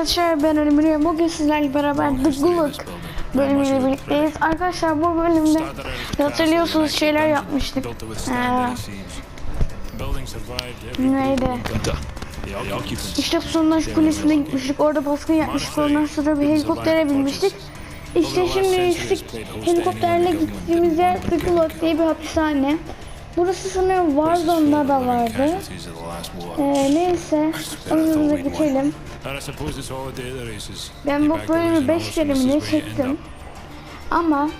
arkadaşlar ben Ölümüne bugün sizlerle beraber The Gulag bölümüyle birlikteyiz. Arkadaşlar bu bölümde hatırlıyorsunuz şeyler yapmıştık. Ee, neydi? İşte sonunda şu kulesine gitmiştik. Orada baskın yapmıştık. Ondan sonra bir helikoptere binmiştik. İşte şimdi helikopterle gittiğimiz yer The Gulag diye bir hapishane. Burası sanıyorum Warzone'da da vardı. Ee, neyse, önümüze geçelim. Ben bu bölümü 5 kere mi ne çektim. Ama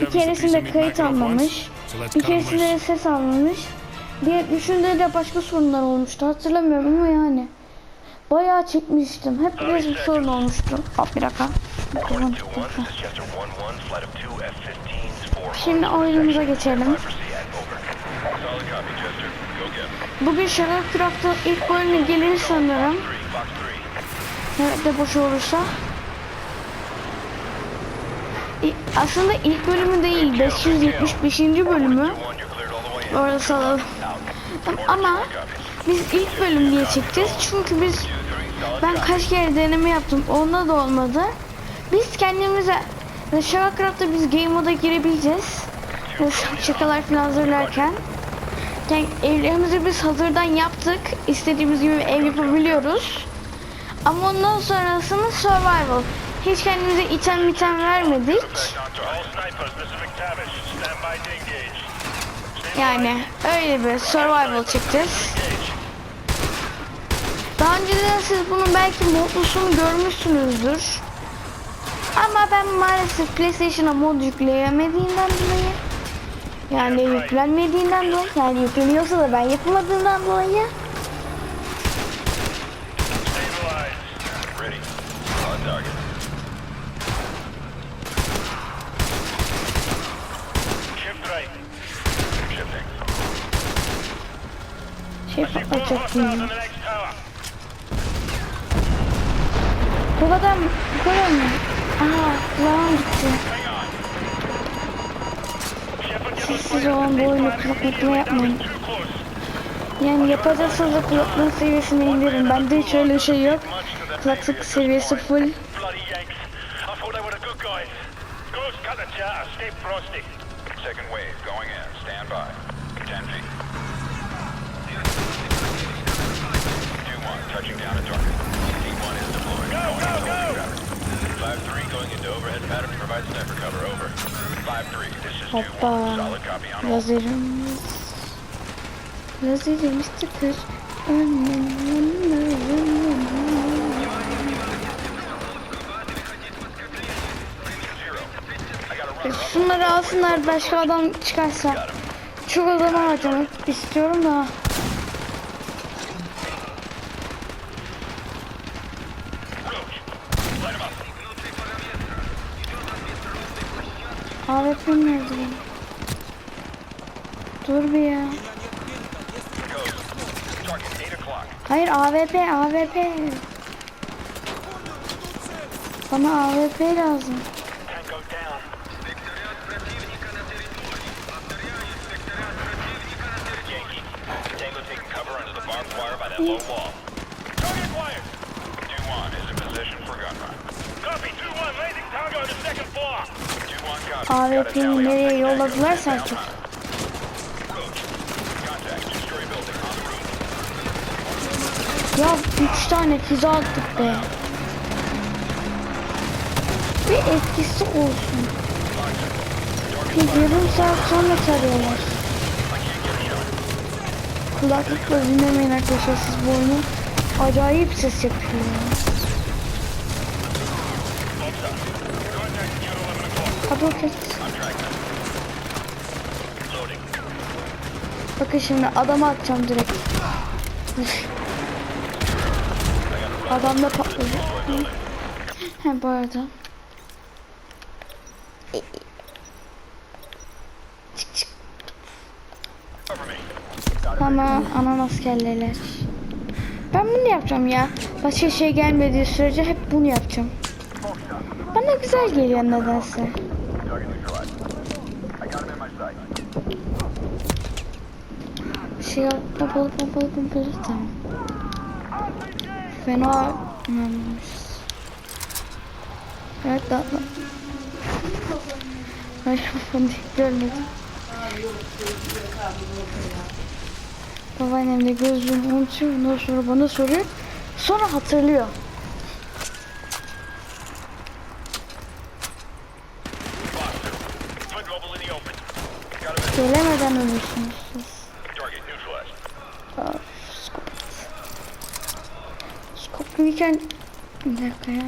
bir keresinde kayıt almamış, bir keresinde ses almamış, diğer üçünde de başka sorunlar olmuştu. Hatırlamıyorum ama yani. Bayağı çekmiştim. Hep bir sorun olmuştu. Hop bir dakika. Şimdi oyunumuza geçelim. Bugün Shadow Craft'ın ilk bölümü gelir sanırım. Evet de boş olursa. Aslında ilk bölümü değil 575. bölümü. Orada salalım. Ama biz ilk bölüm diye çekeceğiz. Çünkü biz ben kaç kere deneme yaptım. Onda da olmadı. Biz kendimize Shadow Craft'ta biz game moda girebileceğiz. Şakalar falan hazırlarken. Yani evlerimizi biz hazırdan yaptık. İstediğimiz gibi ev yapabiliyoruz. Ama ondan sonrasını survival. Hiç kendimize item item vermedik. Yani öyle bir survival çekeceğiz. Daha önceden siz bunun belki modlusunu görmüşsünüzdür. Ama ben maalesef PlayStation'a mod yükleyemediğimden dolayı yani yüklenmediğinden dolayı yani yükleniyorsa da ben yapamadığımdan dolayı bilmiyorum. Bu kadar mı? Bu kadar mı? Aha kulağım gitti. Sessiz olan bu oyunu kulaklıkla yapmayın. Yani yapacaksanız da kulaklığın seviyesini indirin. Bende hiç öyle bir şey yok. Kulaklık seviyesi full. Second wave going in. Stand by. 10 feet. 2-1, touching down at target. D1 is deployed. Go, go, go! 5-3 going into overhead pattern to provide sniper cover. Over. 5-3, this is 2-1. Hoppa. Solid copy on all. Lazerimiz. Lazerimiz tıkır. Şunları alsınlar başka adam çıkarsa. Çok adam harcamak istiyorum da. AWP nerede benim? Dur bir ya. Target 8 o'clock. Hayır AWP AWP. Bana AWP lazım. Tango down. Yankee. Tango taking cover under the barbed wire by that low wall. Target acquired. 2-1 is in position for gun run. Copy. 2-1. Raising Tango to second floor. 2-1 copy. Got a AWP'yi nereye yolladılarsa artık. Ya 3 tane füze attık be. Bir etkisi olsun. Bir yarım saat sonra tarıyorlar. Kulaklıkla dinlemeyin arkadaşlar siz bu oyunu. Acayip ses yapıyor. Okey. Bakın şimdi adama atacağım direkt. Adam da patladı. He bu arada. Çık çık. Tamam ananas kelleler. Ben bunu yapacağım ya. Başka şey gelmediği sürece hep bunu yapacağım. Bana güzel geliyor nedense. Target neutralized. I got him in my Şey pompalı pompalı pompalı tamam. Fena inanmış. Evet daha Mikrofonu görmedim. Babaannem de gözlüğünü unutuyor. Ondan sonra bana soruyor. Sonra hatırlıyor. Gelemeden ölürsünüz siz. target neutralized. Aa, skop. Skopluyken bir dakika ya.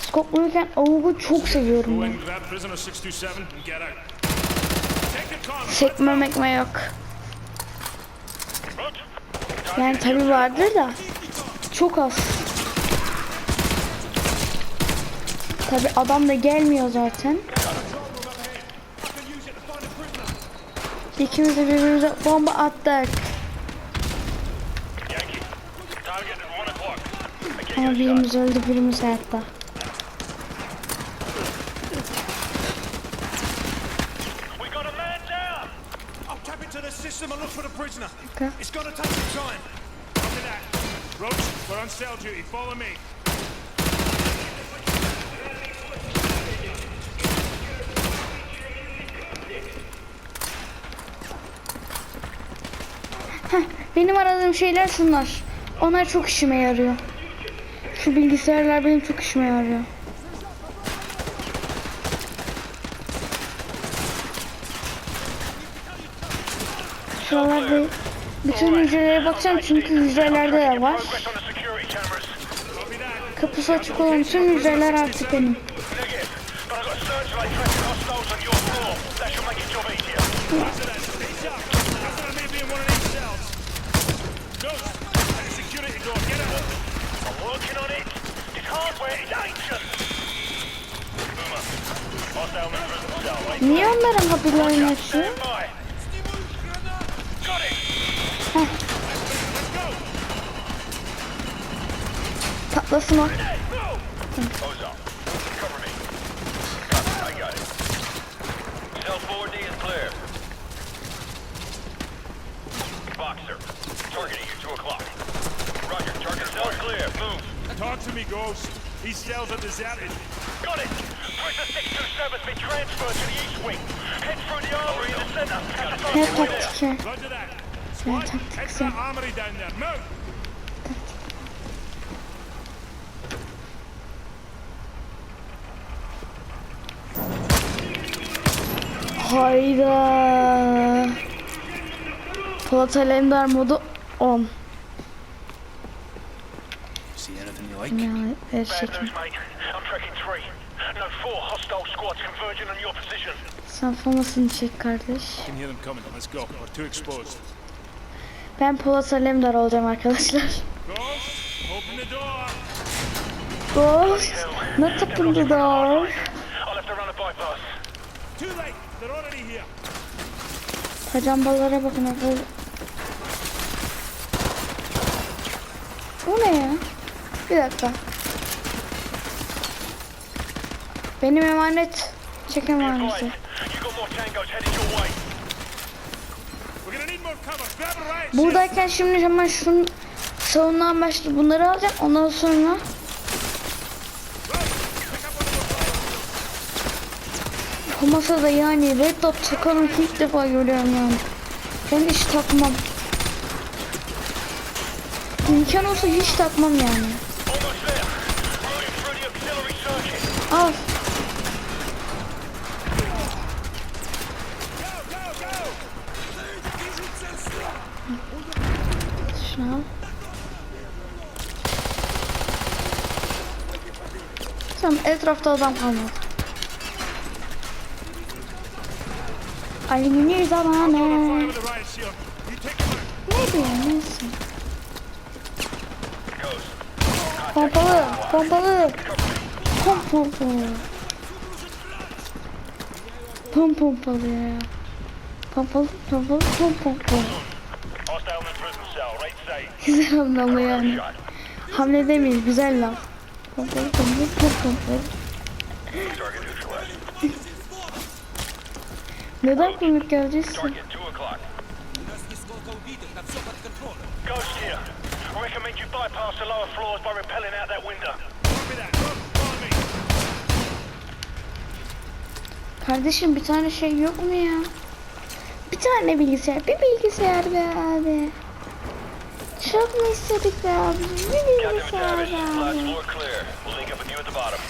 Skopluyken avugu çok seviyorum ben. in, grab prisoner 627 and get out. Take the car. Sekme mekme yok. Yani tabi vardır da çok az. Tabi adam da gelmiyor zaten. İkimiz de birbirimize bomba attık. Ama birimiz öldü birimiz hayatta. We got a man down. I'll tap into the system and look for the prisoner. Okay. It's gonna take some time. After that. Roach, we're on cell duty. Follow me. Benim aradığım şeyler şunlar. Onlar çok işime yarıyor. Şu bilgisayarlar benim çok işime yarıyor. Şuralarda bütün hücrelere bakacağım çünkü hücrelerde de var. Kapısı açık olan tüm hücreler artık benim. Negative. Niye onların kapılarını açıyor? Stand by. Got it. Patlasın o. Ozone. Cover me. Copy, I got it. Cell 4D is clear. Boxer. Targeting you 2 o'clock. Roger. Target cell clear. Move. Talk to me, Ghost. These cells are deserted. Got it. Prisoner 627's been transferred to the east wing. Head through the armory in the center. At the Ne target window. taktik ya? Roger that. Squad, head armory down there. Move. Hayda. Polat Alemdar modu 10. three. No, your position. Sen famasını çek kardeş. Ben Polat Alemdar olacağım arkadaşlar. Ghost, open the door. Ghost. Not open the door. I'll have to run a bypass. Too late. They're already here. Pacambalara bakın arkadaşlar. O ne ya? Bir dakika. Benim emanet. Çek emaneti. Buradayken şimdi hemen şunu savunma başlı bunları alacağım. Ondan sonra bu masada yani Red Dot takanı ilk defa görüyorum yani. Ben hiç takmam. İmkan olsa hiç takmam yani. Almost there. Moving through the auxiliary circuit. Al. Şunu al. Tamam etrafta adam kalmadı. Alüminyum zamanı. Ne diyor neyse. Ghost. Pompalı, pompalı. Pom pompalı. Pom pompalı ya. Pompalı, pompalı, pom pompalı. Güzel anlamı yani. Hamle demeyiz, güzel laf. Neden komik geleceksin? Kardeşim bir tane şey yok mu ya? Bir tane bilgisayar, bir bilgisayar be abi. Çok mu istedik be abi? Bir Captain bilgisayar McTavish, be last abi. floor clear. We'll link up with you at the bottom.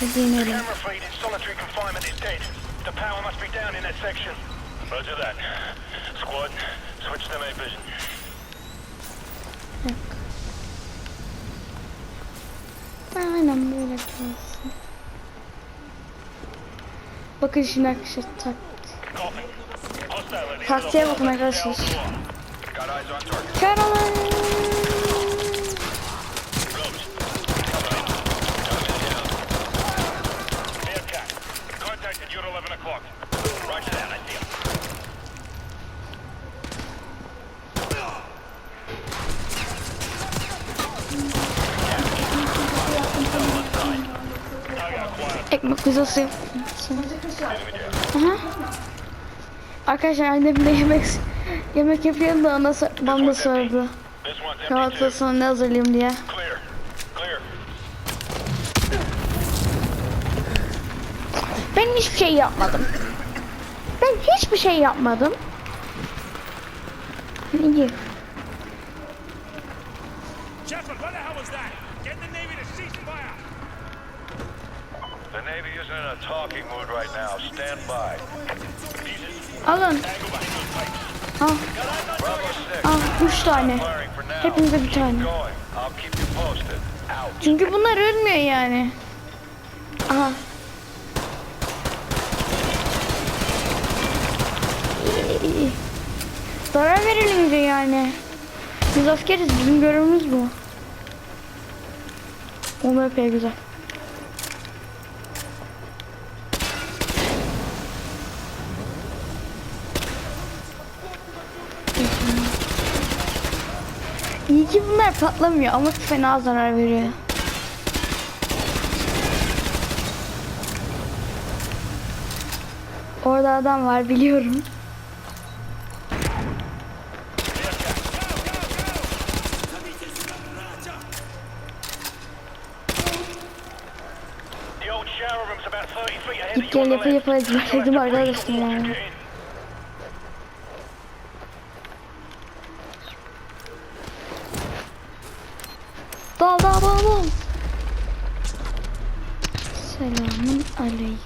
Hadi inelim. Camera fleet in solitary confinement is dead. The power must be down in that section. Roger that. Squad, switch to night vision. Aynen böyle kalsın. Bakın şimdi arkadaşlar tak. Coffin. Hostile at the end of the Taktiğe hall. bakın arkadaşlar. Got eyes on target. Caroline. Bearcat. Contacted you at 11 o'clock. Roger that, I see him. Ekmek pizzası. Aha. Arkadaşlar annem de yemek yemek yapıyor da ona bana da sordu. Too. Kahvaltısına ne hazırlayayım diye. Ben hiçbir şey yapmadım. Ben hiçbir şey yapmadım. İyi. Alın. Al, Bravo 6. al. Üç tane. Hepinize bir tane. Çünkü bunlar ölmüyor yani. Aha. Zarar verelim diyor yani. Biz askeriz. Bizim görevimiz bu. Epey güzel. İyi ki bunlar patlamıyor ama fena zarar veriyor. Orada adam var biliyorum. Old shower room's about 30 feet aleyküm.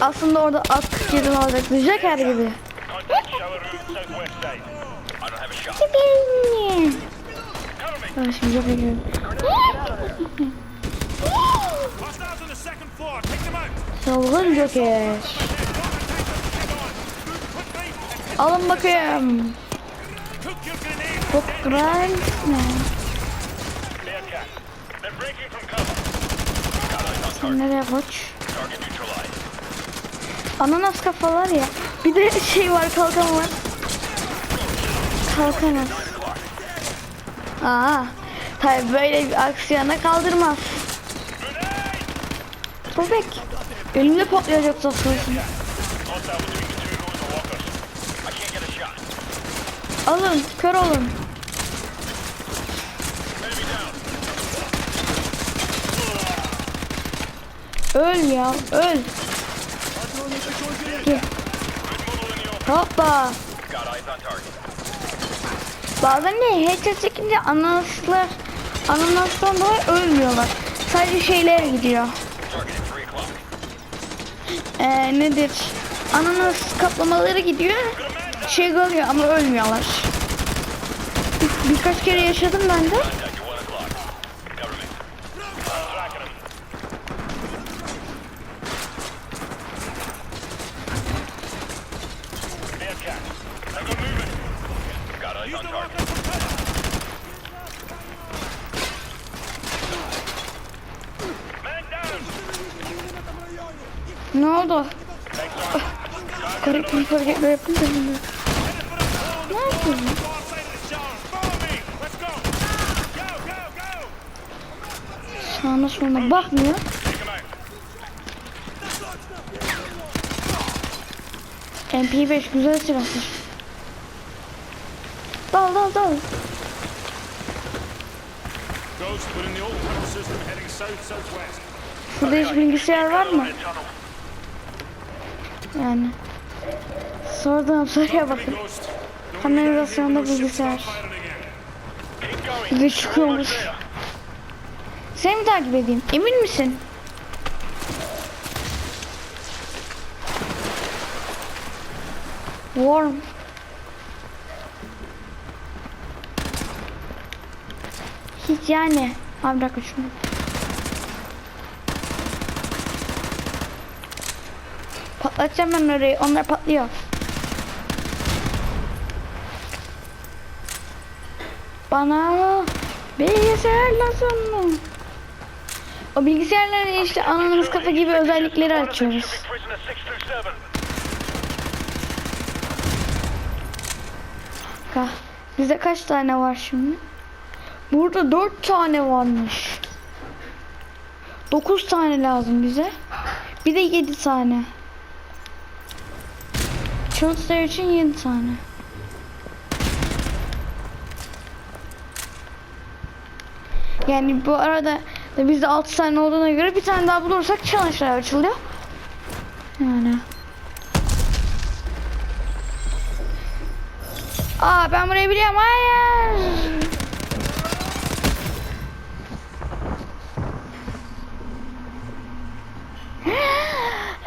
Aslında orada at kırkırın olacaktı. Joker gibi. Contact shower room, southwest side. Alın bakayım. Çok güzel. Target. Nereye koç? Ananas kafalar ya. Bir de şey var kalkan var. Kalkan az. Aa, tabi böyle bir aksiyona kaldırmaz. Köpek. Elimde patlayacak sofrasın. Alın, kör olun. Öl ya, öl. Hoppa. Bazen de headshot çekince ananaslar, ananastan dolayı ölmüyorlar. Sadece şeyler gidiyor. Target at 3 o'clock. Ee, nedir? Ananas kaplamaları gidiyor. Şey kalıyor ama ölmüyorlar. Bir- birkaç kere yaşadım ben de. Contact at 1 o'clock. Cover me. Tracking him. Bearcat. Now go moving. Got eyes Use on the target. rocket for cover. Man down. Ne oldu? Garip bir hareketler yapınca mı? Ne yapıyorsun? Go outside of the shower. Follow me. Let's go. Go, go, go. Sağına soluna bakmıyor. Take him out. MP5 güzel silahtır. Dal dal dal. Burada hiç bilgisayar var mı? Yani. Sorduğum soruya bakın. Kanalizasyonda bilgisayar. Bir çıkıyormuş. Seni mi takip edeyim? Emin misin? Warm. Hiç yani. Abi bir dakika şunu. Patlatacağım ben orayı. Onlar patlıyor. Bana bilgisayar lazım mı? O bilgisayarları işte ananız kafa gibi özellikleri açıyoruz. Prisoner 6 through 7. Ka bize kaç tane var şimdi? Burada dört tane varmış. Dokuz tane lazım bize. Bir de yedi tane. Chelsea için yedi tane. Yani bu arada da bizde altı tane olduğuna göre bir tane daha bulursak challenge'lar açılıyor. Yani. Aa ben burayı biliyorum. Hayır.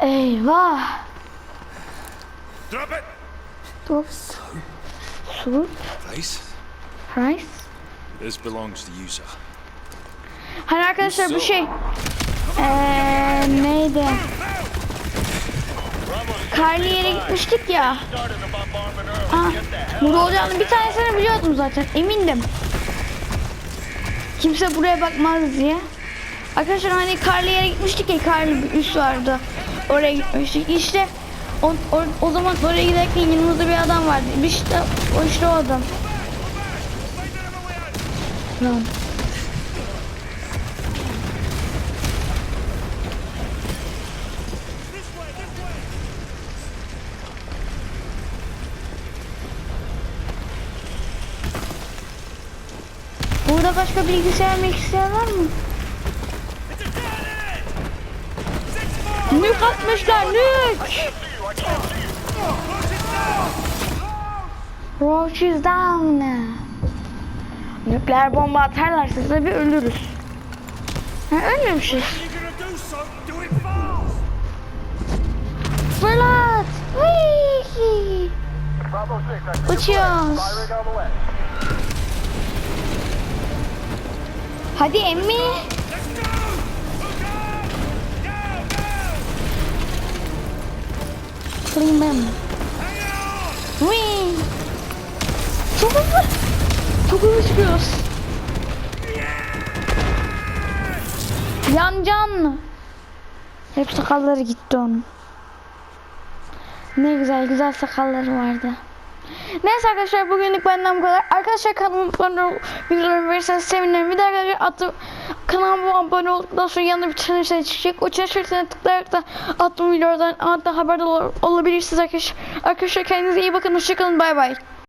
Eyvah. Drop it! Top. Su. Place? Rice. This belongs to you, sir. Hani arkadaşlar bu şey. Eee neydi? Karlı yere gitmiştik ya. Ah, burada olacağını bir tanesini biliyordum zaten. Emindim. Kimse buraya bakmaz diye. Arkadaşlar hani karlı yere gitmiştik ya karlı bir üs vardı. Oraya gitmiştik. İşte o, o, o zaman oraya giderken yanımızda bir adam vardı. İşte o işte o adam. Lan. Burada başka bilgisayar bilgisayar var mı? Nük atmışlar nük. Roach is down. Nükleer bomba atarlarsa tabii ölürüz. Ha, ölmemişiz. Fırlat. Whee! Bravo 6, I Uçuyoruz. Hadi emmi. Kırayım ben. Whee! Çok hızlı. Çok hızlı çıkıyoruz. Yan can. Hep sakalları gitti onun. Ne güzel güzel sakalları vardı. Neyse arkadaşlar bugünlük benden bu kadar. Arkadaşlar kanalıma abone olup videolarımı verirseniz sevinirim. Bir de arkadaşlar attım, kanalıma abone olduktan sonra yanında bir tane şey çıkacak. O çeşitlerine tıklayarak da attığım videolardan anında haberdar ol- olabilirsiniz arkadaşlar. Arkadaşlar kendinize iyi bakın. Hoşçakalın. Bay bay.